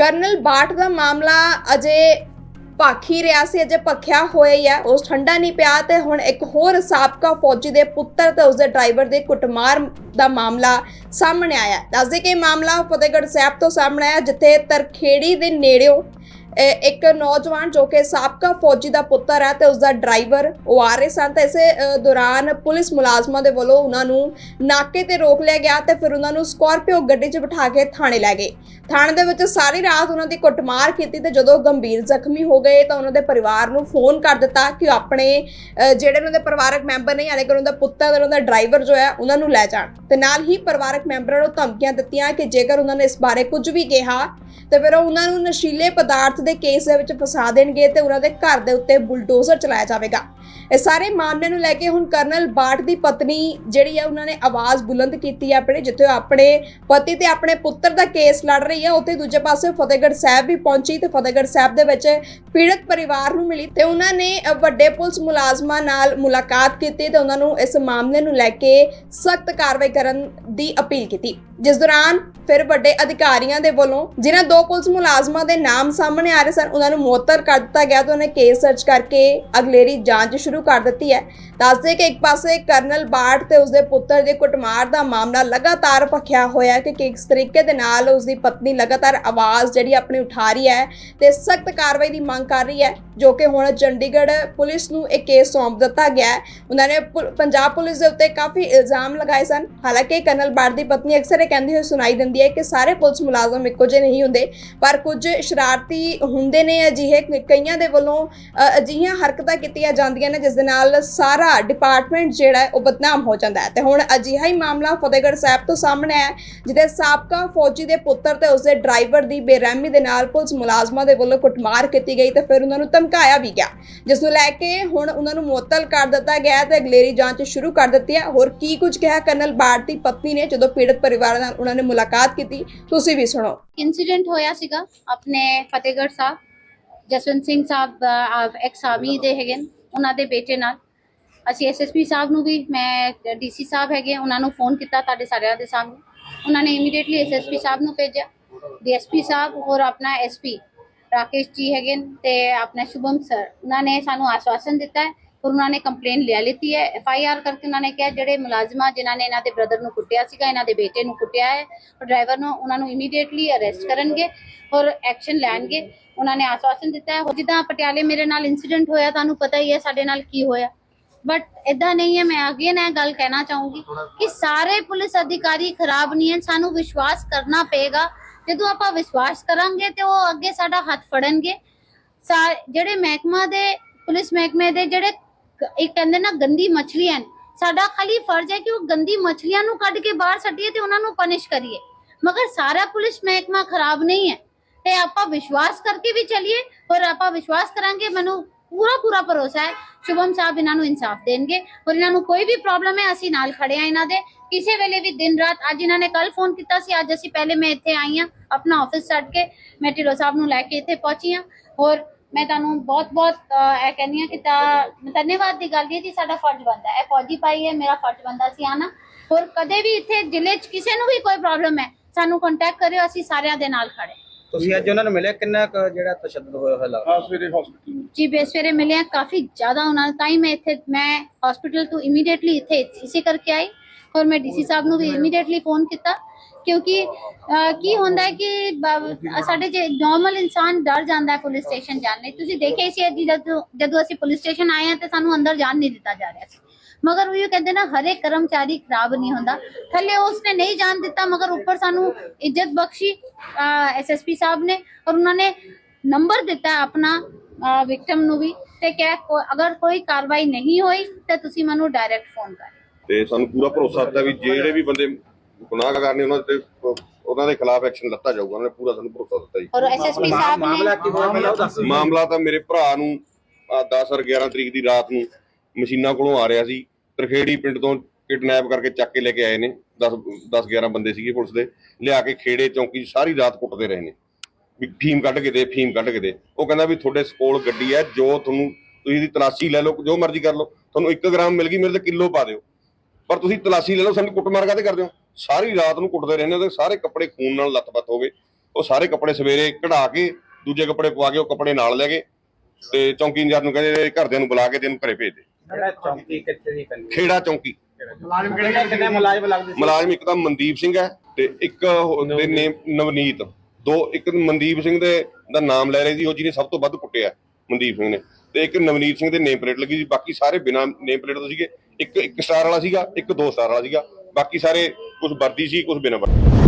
Colonel ਬਾਟ ਦਾ ਮਾਮਲਾ ਅਜੇ ਭਾਖੀ ਰਿਹਾ ਸੀ, ਅਜੇ ਭਖਿਆ ਹੋਇਆ ਹੀ ਹੈ। ਉਸ ਠੰਡਾ ਨਹੀਂ ਪਿਆ ਤੇ ਹੁਣ ਇੱਕ ਹੋਰ ਸਾਬਕਾ ਫੌਜੀ ਦੇ ਪੁੱਤਰ ਤੇ ਉਸਦੇ ਡਰਾਈਵਰ ਦੇ ਕੁੱਟਮਾਰ ਦਾ ਮਾਮਲਾ ਸਾਹਮਣੇ ਆਇਆ ਦੱਸਦੇ ਕਿ ਮਾਮਲਾ ਫਤਿਹਗੜ੍ਹ ਸਾਹਿਬ ਤੋਂ ਸਾਹਮਣੇ ਆਇਆ, ਜਿੱਥੇ ਤਰਖੇੜੀ ਦੇ ਨੇੜਿਓਂ ਇੱਕ ਨੌਜਵਾਨ ਜੋ ਕਿ ਸਾਬਕਾ ਫੌਜੀ ਦਾ ਪੁੱਤਰ ਹੈ ਤੇ ਉਸਦਾ ਡਰਾਈਵਰ ਉਹ ਆ ਰਹੇ ਸਨ ਤੇ ਇਸੇ ਦੌਰਾਨ ਪੁਲਿਸ ਮੁਲਾਜ਼ਮਾਂ ਦੇ ਵੱਲੋਂ ਉਹਨਾਂ ਨੂੰ ਨਾਕੇ ਤੇ ਰੋਕ ਲਿਆ ਗਿਆ ਤੇ ਫਿਰ ਉਹਨਾਂ ਨੂੰ ਸਕਾਰਪੀਓ ਗੱਡੀ 'ਚ ਬਿਠਾ ਕੇ ਥਾਣੇ ਲੈ ਗਏ। ਥਾਣੇ ਦੇ ਵਿੱਚ ਸਾਰੀ ਰਾਤ ਉਹਨਾਂ ਦੀ ਕੁੱਟਮਾਰ ਕੀਤੀ ਤੇ ਜਦੋਂ ਗੰਭੀਰ ਜ਼ਖਮੀ ਹੋ ਗਏ ਤਾਂ ਉਹਨਾਂ ਦੇ ਪਰਿਵਾਰ ਨੂੰ ਫੋਨ ਕਰ ਦਿੱਤਾ ਕਿ ਆਪਣੇ ਜਿਹੜੇ ਉਹਨਾਂ ਦੇ ਪਰਿਵਾਰਕ ਮੈਂਬਰ ਨੇ ਯਾਨੀ ਕਿ ਉਹਨਾਂ ਦਾ ਪੁੱਤਰ ਤੇ ਉਹਨਾਂ ਦਾ ਡਰਾਈਵਰ ਜੋ ਹੈ ਉਹਨਾਂ ਨੂੰ ਲੈ ਜਾਣ। ਤੇ ਨਾਲ ਹੀ ਪਰਿਵਾਰਕ ਮੈਂਬਰਾਂ ਨੂੰ ਧਮਕੀਆਂ ਦਿੱਤੀਆਂ ਕਿ ਜੇਕਰ ਉਹਨਾਂ ਨੇ ਇਸ ਬਾਰੇ ਕੁਝ ਵੀ ਕਿਹਾ, ਤੇ ਫਿਰ ਉਹ ਉਹਨਾਂ ਨੂੰ ਨਸ਼ੀਲੇ ਪਦਾਰਥ ਦੇ ਕੇਸ ਦੇ ਵਿੱਚ ਫਸਾ ਦੇਣਗੇ ਤੇ ਉਹਨਾਂ ਦੇ ਘਰ ਦੇ ਉੱਤੇ ਬੁਲਡੋਜ਼ਰ ਚਲਾਇਆ ਜਾਵੇਗਾ। ਇਹ ਸਾਰੇ ਮਾਮਲੇ ਨੂੰ ਲੈ ਕੇ ਹੁਣ ਕਰਨਲ ਬਾਟ ਦੀ ਪਤਨੀ ਜਿਹੜੀ ਹੈ ਉਹਨਾਂ ਨੇ ਆਵਾਜ਼ ਬੁਲੰਦ ਕੀਤੀ ਹੈ ਆਪਣੇ, ਜਿੱਥੇ ਆਪਣੇ ਪਤੀ ਤੇ ਆਪਣੇ ਪੁੱਤਰ ਦਾ ਕੇਸ ਲੜ ਰਹੀ ਹੈ ਉੱਥੇ ਦੂਜੇ ਪਾਸੇ ਫਤਿਹਗੜ੍ਹ ਸਾਹਿਬ ਵੀ ਪਹੁੰਚੀ ਤੇ ਫਤਿਹਗੜ੍ਹ ਸਾਹਿਬ ਦੇ ਵਿੱਚ ਪੀੜਤ ਪਰਿਵਾਰ ਨੂੰ ਮਿਲੀ ਤੇ ਉਹਨਾਂ ਨੇ ਵੱਡੇ ਪੁਲਿਸ ਮੁਲਾਜ਼ਮਾਂ ਨਾਲ ਮੁਲਾਕਾਤ ਕੀਤੀ ਤੇ ਉਹਨਾਂ ਨੂੰ ਇਸ ਮਾਮਲੇ ਨੂੰ ਲੈ ਕੇ ਸਖਤ ਕਾਰਵਾਈ ਕਰਨ ਦੀ ਅਪੀਲ ਕੀਤੀ। ਜਿਸ ਦੌਰਾਨ ਫਿਰ ਵੱਡੇ ਅਧਿਕਾਰੀਆਂ ਦੇ ਵੱਲੋਂ ਜਿਨ੍ਹਾਂ ਦੋ ਪੁਲਿਸ ਮੁਲਾਜ਼ਮਾਂ ਦੇ ਨਾਮ ਸਾਹਮਣੇ ਆ ਰਹੇ ਸਨ, ਉਹਨਾਂ ਨੂੰ ਮੁਅੱਤਲ ਕਰ ਦਿੱਤਾ ਗਿਆ ਤੇ ਉਹਨੇ ਕੇਸ ਦਰਜ ਕਰਕੇ ਅਗਲੇਰੀ ਜਾਂਚ ਸ਼ੁਰੂ ਕਰ ਦਿੱਤੀ ਹੈ। ਦੱਸਦੇ ਕਿ ਇੱਕ ਪਾਸੇ ਕਰਨਲ ਬਾਟ ਤੇ ਉਸਦੇ ਪੁੱਤਰ ਦੇ ਕੁੱਟਮਾਰ ਦਾ ਮਾਮਲਾ ਲਗਾਤਾਰ ਭਖਿਆ ਹੋਇਆ ਹੈ ਕਿ ਕਿਸ ਤਰੀਕੇ ਦੇ ਨਾਲ ਉਸਦੀ ਪਤਨੀ ਲਗਾਤਾਰ ਆਵਾਜ਼ ਜਿਹੜੀ ਆਪਣੀ ਉਠਾ ਰਹੀ ਹੈ ਤੇ ਸਖਤ ਕਾਰਵਾਈ ਦੀ ਮੰਗ ਕਰ ਰਹੀ ਹੈ, ਜੋ ਕਿ ਹੁਣ ਚੰਡੀਗੜ੍ਹ ਪੁਲਿਸ ਨੂੰ ਇਹ ਕੇਸ ਸੌਂਪ ਦਿੱਤਾ ਗਿਆ ਹੈ। ਉਹਨਾਂ ਨੇ ਪੰਜਾਬ ਪੁਲਿਸ ਦੇ ਉੱਤੇ ਕਾਫੀ ਇਲਜ਼ਾਮ ਲਗਾਏ ਸਨ। ਹਾਲਾਂਕਿ ਕਰਨਲ ਬਾਟ ਦੀ ਪਤਨੀ ਅਕਸਰ ਇਹ ਕਹਿੰਦੀ ਹੋਈ ਸੁਣਾਈ ਦਿੰਦੀ ਹੈ ਕਿ ਸਾਰੇ ਪੁਲਿਸ ਮੁਲਾਜ਼ਮ ਇੱਕੋ ਜਿਹੇ ਨਹੀਂ ਹੁੰਦੇ, ਪਰ ਕੁਝ ਸ਼ਰਾਰਤੀ ਹੁੰਦੇ ਨੇ ਅਜਿਹੇ, ਕਈਆਂ ਦੇ ਵੱਲੋਂ ਅਜਿਹੀਆਂ ਹਰਕਤਾਂ ਕੀਤੀਆਂ ਜਾਂਦੀਆਂ ਨੇ, ਜਿਸ ਦੇ ਨਾਲ ਸਾਰਾ ਡਿਪਾਰਟਮੈਂਟ ਜਿਹੜਾ ਉਹ ਬਦਨਾਮ ਹੋ ਜਾਂਦਾ ਹੈ। ਤੇ ਹੁਣ ਅਜਿਹਾ ਹੀ ਮਾਮਲਾ ਫਤਿਹਗੜ੍ਹ ਸਾਹਿਬ ਤੋਂ ਸਾਹਮਣੇ ਆਇਆ ਜਿੱਥੇ ਸਾਬਕਾ ਫੌਜੀ ਦੇ ਪੁੱਤਰ ਤੇ ਉਸਦੇ ਡਰਾਈਵਰ ਦੀ ਬੇਰਹਿਮੀ ਦੇ ਨਾਲ ਪੁਲਿਸ ਮੁਲਾਜ਼ਮਾਂ ਦੇ ਵੱਲੋਂ ਕੁੱਟਮਾਰ ਕੀਤੀ ਗਈ ਤੇ ਫਿਰ ਉਹਨਾਂ ਨੂੰ ਧਮਕਾਇਆ ਵੀ ਗਿਆ, ਜਿਸ ਨੂੰ ਲੈ ਕੇ ਹੁਣ ਉਹਨਾਂ ਨੂੰ ਮੁਅੱਤਲ ਕਰ ਦਿੱਤਾ ਗਿਆ ਹੈ ਤੇ ਅਗਲੇਰੀ ਜਾਂਚ ਸ਼ੁਰੂ ਕਰ ਦਿੱਤੀ ਹੈ। ਹੋਰ ਕੀ ਕੁਝ ਕਿਹਾ ਕਰਨਲ ਬਾਟ ਦੀ ਪਤਨੀ ਨੇ ਜਦੋਂ ਪੀੜਤ ਪਰਿਵਾਰ ਨਾਲ ਉਹਨਾਂ ਨੇ ਮੁਲਾਕਾਤ ਕੀਤੀ, ਤੁਸੀਂ ਵੀ ਸੁਣੋ। ਇੰਸੀਡੈਂਟ ਹੋਇਆ ਸੀਗਾ ਆਪਣੇ ਫਤਿਹਗੜ੍ਹ ਸਾਹਿਬ, ਜਸਵੰਤ ਸਿੰਘ ਸਾਹਿਬ ਐਕਸ ਆਰਮੀ ਦੇ ਹੈਗੇ ਉਹਨਾਂ ਦੇ ਬੇਟੇ ਨਾਲ। ਅਸੀਂ ਐਸਐਸਪੀ ਸਾਹਿਬ ਨੂੰ ਵੀ, ਮੈਂ ਡੀਸੀ ਸਾਹਿਬ ਹੈਗੇ ਉਹਨਾਂ ਨੂੰ ਫੋਨ ਕੀਤਾ ਤੁਹਾਡੇ ਸਾਰਿਆਂ ਦੇ ਸਾਹਮਣੇ। ਉਹਨਾਂ ਨੇ ਇਮੀਡੀਏਟਲੀ ਐਸਐਸਪੀ ਸਾਹਿਬ ਨੂੰ ਭੇਜਿਆ। ਡੀਐਸਪੀ ਸਾਹਿਬ ਔਰ ਆਪਣਾ ਐਸਪੀ ਰਾਕੇਸ਼ ਜੀ ਹੈਗੇ ਤੇ ਆਪਣਾ ਸ਼ੁਭਮ ਸਰ ਉਹਨਾਂ ਨੇ ਸਾਨੂੰ ਆਸ਼ਵਾਸਨ ਦਿੱਤਾ ਹੈ ਔਰ ਉਹਨਾਂ ਨੇ ਕੰਪਲੇਨ ਲਿਆ, ਲਿੱਤੀ ਹੈ। ਐਫ ਆਈ ਆਰ ਕਰਕੇ ਉਹਨਾਂ ਨੇ ਕਿਹਾ, ਜਿਹੜੇ ਮੁਲਾਜ਼ਮਾਂ ਜਿਨ੍ਹਾਂ ਨੇ ਇਹਨਾਂ ਦੇ ਬ੍ਰਦਰ ਨੂੰ ਕੁੱਟਿਆ ਸੀਗਾ, ਇਹਨਾਂ ਦੇ ਬੇਟੇ ਨੂੰ ਕੁੱਟਿਆ ਹੈ ਡਰਾਈਵਰ ਨੂੰ, ਉਹਨਾਂ ਨੂੰ ਇਮੀਡੀਏਟਲੀ ਅਰੈਸਟ ਕਰਨਗੇ ਔਰ ਐਕਸ਼ਨ ਲੈਣਗੇ। ਉਹਨਾਂ ਨੇ ਆਸ਼ਵਾਸਨ ਦਿੱਤਾ ਹੈ ਜਿੱਦਾਂ ਪਟਿਆਲੇ ਮੇਰੇ ਨਾਲ ਇਨਸੀਡੈਂਟ ਹੋਇਆ, ਤੁਹਾਨੂੰ ਪਤਾ ਹੀ ਹੈ ਸਾਡੇ ਨਾਲ ਕੀ ਹੋਇਆ। ਬਟ ਇਦਾਂ ਨਹੀਂ ਹੈ, ਮੈਂ ਅੱਗੇ ਨਾ ਇਹ ਗੱਲ ਕਹਿਣਾ ਚਾਹੂੰਗੀ ਕਿ ਸਾਰੇ ਪੁਲਿਸ ਅਧਿਕਾਰੀ ਖਰਾਬ ਨਹੀਂ ਹਨ ਸਾਨੂੰ ਵਿਸ਼ਵਾਸ ਕਰਨਾ ਪਏਗਾ। ਜਦੋਂ ਆਪਾਂ ਵਿਸ਼ਵਾਸ ਕਰਾਂਗੇ ਤੇ ਉਹ ਅੱਗੇ ਸਾਡਾ ਹੱਥ ਫੜਨਗੇ। ਸਾ- ਜਿਹੜੇ ਮਹਿਕਮਾ ਦੇ, ਪੁਲਿਸ ਮਹਿਕਮੇ ਦੇ ਜਿਹੜੇ ਕ- ਕਹਿੰਦੇ ਨਾ ਗੰਦੀ ਮੱਛਲੀਆਂ ਨੇ, ਸਾਡਾ ਖਾਲੀ ਫਰਜ਼ ਹੈ ਕਿ ਉਹ ਗੰਦੀ ਮੱਛਲੀਆਂ ਨੂੰ ਕੱਢ ਕੇ ਬਾਹਰ ਸੱਟੀਏ ਤੇ ਉਹਨਾਂ ਨੂੰ ਪਨਿਸ਼ ਕਰੀਏ। ਮਗਰ ਸਾਰਾ ਪੁਲਿਸ ਮਹਿਕਮਾ ਖਰਾਬ ਨਹੀਂ ਹੈ। ਤੇ ਆਪਾਂ ਵਿਸ਼ਵਾਸ ਕਰਕੇ ਵੀ ਚੱਲੀਏ ਔਰ ਆਪਾਂ ਵਿਸ਼ਵਾਸ ਕਰਾਂਗੇ ਮੈਨੂੰ ਪੂਰਾ ਪੂਰਾ ਭਰੋਸਾ ਹੈ। ਸ਼ੁਭਮ ਸਾਹਿਬ ਇਹਨਾਂ ਨੂੰ ਇਨਸਾਫ ਦੇਣਗੇ ਔਰ ਇਹਨਾਂ ਨੂੰ ਕੋਈ ਵੀ ਪ੍ਰੋਬਲਮ ਹੈ ਅਸੀਂ ਨਾਲ ਖੜੇ ਆ ਇਹਨਾਂ ਦੇ। ਕਿਸੇ ਵੇਲੇ ਵੀ ਦਿਨ ਰਾਤ ਅੱਜ ਇਹਨਾਂ ਨੇ ਕੱਲ ਫੋਨ ਕੀਤਾ ਸੀ ਅੱਜ ਅਸੀਂ ਪਹਿਲੇ ਮੈਂ ਇੱਥੇ ਆਈ ਆ ਆਪਣਾ ਆਫਿਸ ਛੱਡ ਕੇ ਮੈਂ ਢਿੱਲੋਂ ਸਾਹਿਬ ਨੂੰ ਲੈ ਕੇ ਇੱਥੇ ਪਹੁੰਚੀ ਆ ਔਰ ਮੈਂ ਤੁਹਾਨੂੰ ਬਹੁਤ ਬਹੁਤ ਅਹ, ਇਹ ਕਹਿੰਦੀ ਹਾਂ ਕਿ ਤਾਂ ਧੰਨਵਾਦ ਦੀ ਗੱਲ ਇਹ ਜੀ ਸਾਡਾ ਫਰਜ਼ ਬਣਦਾ ਹੈ। ਇਹ ਫੌਜੀ ਭਾਈ ਹੈ ਮੇਰਾ ਫਰਜ਼ ਬਣਦਾ ਸੀ ਆਣਾ ਔਰ ਕਦੇ ਵੀ ਇੱਥੇ ਜ਼ਿਲ੍ਹੇ 'ਚ ਕਿਸੇ ਨੂੰ ਵੀ ਕੋਈ ਪ੍ਰੋਬਲਮ ਹੈ ਸਾਨੂੰ ਕੰਟੈਕਟ ਕਰਿਓ ਅਸੀਂ ਸਾਰਿਆਂ ਦੇ ਨਾਲ ਖੜੇ ਤੁਸੀਂ ਅੱਜ ਉਹਨਾਂ ਨੂੰ ਮਿਲਿਆ ਕਿੰਨਾ ਕੁ ਜਿਹੜਾ ਤਸ਼ੱਦਦ ਹੋਇਆ ਹੋਇਆ ਲੱਗਦਾ? ਹਾਂ ਸਵੇਰੇ ਹਸਪੀਟਲ ਜੀ ਬੇਸਵੇਰੇ ਮਿਲੇ ਆ ਕਾਫੀ ਜ਼ਿਆਦਾ ਉਹਨਾਂ ਨਾਲ ਤਾਂ ਹੀ ਮੈਂ ਇੱਥੇ। ਮੈਂ ਹਸਪੀਟਲ ਤੋਂ ਇਮੀਡੀਏਟਲੀ ਇੱਥੇ ਇਸੇ ਕਰਕੇ ਆਈ। ਔਰ ਮੈਂ ਡੀਸੀ ਸਾਹਿਬ ਨੂੰ ਵੀ ਇਮੀਡੀਏਟਲੀ ਫੋਨ ਕੀਤਾ। ਕਿਉਂਕਿ ਅਹ, ਕੀ ਹੁੰਦਾ ਹੈ ਕਿ ਬ- ਸਾਡੇ ਜੇ ਨਾਰਮਲ ਇਨਸਾਨ ਡਰ ਜਾਂਦਾ ਹੈ ਪੁਲਿਸ ਸਟੇਸ਼ਨ ਜਾਣ ਲਈ। ਤੁਸੀਂ ਦੇਖਿਆ ਸੀ ਅੱਜ ਜਦੋਂ ਜਦੋਂ ਅਸੀਂ ਪੁਲਿਸ ਸਟੇਸ਼ਨ ਆਏ ਹਾਂ ਤੇ ਸਾਨੂੰ ਅੰਦਰ ਜਾਣ ਨਹੀਂ ਦਿੱਤਾ ਜਾ ਰਿਹਾ ਸੀ। ਮਗਰ ਉਹ ਇਹ ਕਹਿੰਦੇ ਨਾ ਹਰੇਕ ਕਰਮਚਾਰੀ ਖਰਾਬ ਨਹੀਂ ਹੁੰਦਾ। ਥੱਲੇ ਉਸਨੇ ਨਹੀਂ ਜਾਣ ਦਿੱਤਾ ਮਗਰ ਉੱਪਰ ਸਾਨੂੰ ਇੱਜ਼ਤ ਬਖਸ਼ੀ ਐਸਐਸਪੀ ਸਾਹਿਬ ਨੇ ਔਰ ਉਹਨਾਂ ਨੇ ਨੰਬਰ ਦਿੱਤਾ ਹੈ ਆਪਣਾ ਵਿਕਟਮ ਨੂੰ ਵੀ। ਤੇ ਕਿ ਅਗਰ ਕੋਈ ਕਾਰਵਾਈ ਨਹੀਂ ਹੋਈ ਤੇ ਤੁਸੀਂ ਮੈਨੂੰ ਡਾਇਰੈਕਟ ਫੋਨ ਕਰ। ਤੇ ਸਾਨੂੰ ਪੂਰਾ ਭਰੋਸਾ ਦਿੱਤਾ ਵੀ ਜਿਹੜੇ ਵੀ ਬੰਦੇ ਗੁਨਾਹਗਾਰ ਨੇ ਉਹਨਾਂ ਤੇ ਉਹਨਾਂ ਦੇ ਖਿਲਾਫ ਐਕਸ਼ਨ ਲੱਤਾ ਜਾਊਗਾ ਉਹਨਾਂ ਨੇ ਪੂਰਾ ਸਾਨੂੰ ਭਰੋਸਾ ਦਿੱਤਾ ਜੀ। ਔਰ ਐਸਐਸਪੀ ਸਾਹਿਬ ਮਾਮਲਾ ਨੇ ਕੀ ਹੋਇਆ? ਉਹ ਦੱਸ ਦਿਓ। ਮਾਮਲਾ ਤਾਂ ਮੇਰੇ ਭਰਾ ਨੂੰ 10 ਔਰ 11 ਤਰੀਕ ਦੀ ਰਾਤ ਨੂੰ ਮਸ਼ੀਨਾਂ ਕੋਲੋਂ ਆ ਰਿਹਾ ਸੀ। ਤਰਖੇੜੀ ਪਿੰਡ ਤੋਂ ਕਿਡਨੈਪ ਕਰਕੇ ਚੱਕ ਕੇ ਲੈ ਕੇ ਆਏ ਨੇ। 10 10 11 ਬੰਦੇ ਸੀਗੇ ਪੁਲਿਸ ਦੇ। ਲਿਆ ਕੇ ਖੇੜੇ ਚੌਂਕੀ 'ਚ ਸਾਰੀ ਰਾਤ ਕੁੱਟਦੇ ਰਹੇ ਨੇ। ਵੀ ਫੀਮ ਕੱਢ ਕੇ ਦੇ ਫੀਮ ਕੱਢ ਕੇ ਦੇ। ਉਹ ਕਹਿੰਦਾ ਵੀ ਤੁਹਾਡੇ ਕੋਲ ਗੱਡੀ ਹੈ ਜੋ ਤੁਹਾਨੂੰ ਤੁਸੀਂ ਇਹਦੀ ਤਲਾਸ਼ੀ ਲੈ ਲਓ ਜੋ ਮਰਜ਼ੀ ਕਰ ਲਓ। ਤੁਹਾਨੂੰ 1 ਗ੍ਰਾਮ ਮਿਲ ਗਈ ਮੇਰੇ ਤੇ ਕਿਲੋ ਪਾ ਦਿਓ। ਪਰ ਤੁਸੀਂ ਤਲਾਸ਼ੀ ਲੈ ਲਓ ਸਾਨੂੰ ਕੁੱਟਮਾਰ ਕਾਹਦੇ ਕਰਦੇ ਹੋ? ਸਾਰੀ ਰਾਤ ਨੂੰ ਕੁੱਟਦੇ ਰਹਿੰਦੇ ਉਹਦੇ ਸਾਰੇ ਕੱਪੜੇ ਖੂਨ ਨਾਲ ਲੱਥਪੱਥ ਹੋ ਗਏ। ਉਹ ਸਾਰੇ ਕੱਪੜੇ ਸਵੇਰੇ ਕਢਾ ਕੇ ਦੂਜੇ ਕੱਪੜੇ ਪਵਾ ਕੇ ਉਹ ਕੱਪੜੇ ਨਾਲ ਲੈ ਗਏ ਤੇ ਚੌਂਕੀ ਇੰਚਾਰਜ ਨੂੰ ਕਹਿੰਦੇ ਘਰਦਿਆਂ ਨੂੰ ਬੁਲਾ ਕੇ ਤੈਨੂੰ ਘਰੇ ਭੇਜ ਦੇ। ਜਿਹੜਾ ਚੌਂਕੀ ਕਿੱਥੇ ਦੀ ਪੈਂਦੀ? ਖੇੜਾ ਚੌਂਕੀ। ਮੁਲਾਜ਼ਮ ਕਿਹੜੇ ਕਿੰਨੇ ਮੁਲਾਜ਼ਮ ਲੱਗਦੇ ਸੀ। ਮੁਲਾਜ਼ਮ ਇੱਕ ਤਾਂ ਮਨਦੀਪ ਸਿੰਘ ਹੈ ਤੇ ਇੱਕ ਉਹ ਦੇ ਨੇਮ ਨਵਨੀਤ। ਦੋ ਇੱਕ ਮਨਦੀਪ ਸਿੰਘ ਦੇ ਦਾ ਨਾਮ ਲੈ ਰਹੇ ਸੀ ਉਹ ਜਿਹਨੇ ਸਭ ਤੋਂ ਵੱਧ ਕੁੱਟਿਆ ਮਨਦੀਪ ਸਿੰਘ ਨੇ। ਤੇ ਇੱਕ ਨਵਨੀਤ ਸਿੰਘ ਦੇ ਨੇਮ ਪਲੇਟ ਲੱਗੀ ਸੀ ਬਾਕੀ ਸਾਰੇ ਬਿਨਾ ਨੇਮ ਪਲੇਟ ਤੋਂ ਸੀਗੇ। ਇੱਕ ਇੱਕ ਸਟਾਰ ਵਾਲਾ ਸੀਗਾ ਇੱਕ ਦੋ ਸਟਾਰ ਵਾਲਾ ਸੀਗਾ। ਬਾਕੀ ਸਾਰੇ ਕੁਝ ਵਰਦੀ ਸੀ ਕੁਝ ਬਿਨਾਂ ਵਰਦੀ।